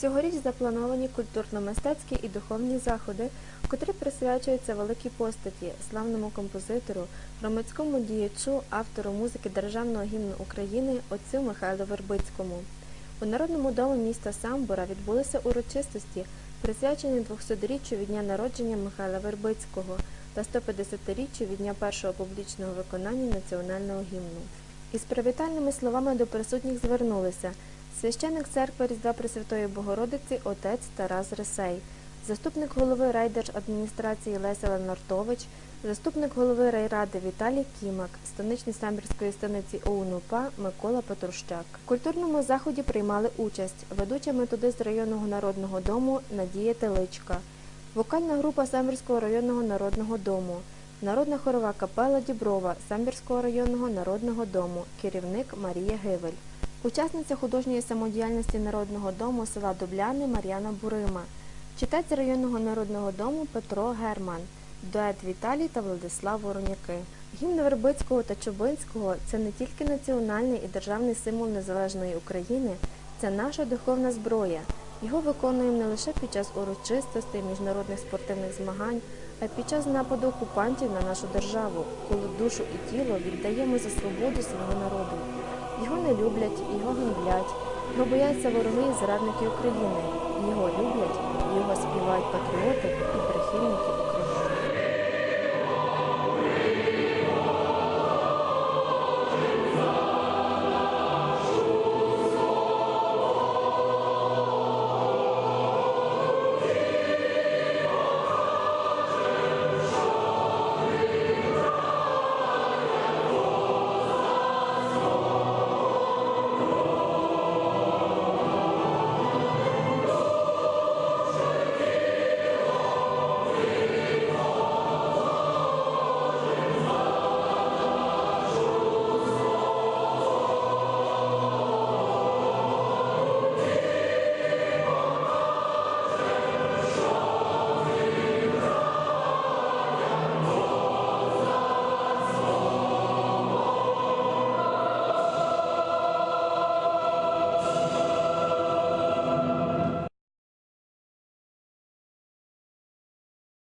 Цьогоріч заплановані культурно-мистецькі і духовні заходи, котрі присвячуються великій постаті, славному композитору, громадському діячу, автору музики Державного гімну України отцю Михайлу Вербицькому. У Народному домі міста Самбора відбулися урочистості, присвячені 200-річчю від дня народження Михайла Вербицького та 150-річчю від дня першого публічного виконання національного гімну. Із привітальними словами до присутніх звернулися священик церкви Різдва Пресвятої Богородиці отець Тарас Ресей, заступник голови райдержадміністрації Леся Ленартович, заступник голови райради Віталій Кімак, станичний самбірської станиці ОУНУПА Микола Петрущак. В культурному заході приймали участь ведуча методист районного народного дому Надія Теличка, вокальна група Самбірського районного народного дому, народна хорова капела Діброва Самбірського районного народного дому, керівник Марія Гивель. Учасниця художньої самодіяльності Народного дому села Дубляни Мар'яна Бурима, читець районного народного дому Петро Герман, дует Віталій та Владислав Вороняки. Гімн Вербицького та Чубинського це не тільки національний і державний символ незалежної України, це наша духовна зброя. Його виконуємо не лише під час урочистостей міжнародних спортивних змагань, а й під час нападу окупантів на нашу державу, коли душу і тіло віддаємо за свободу свого народу. Його не люблять, його гнівлять, його бояться вороги і зрадники України. Його люблять,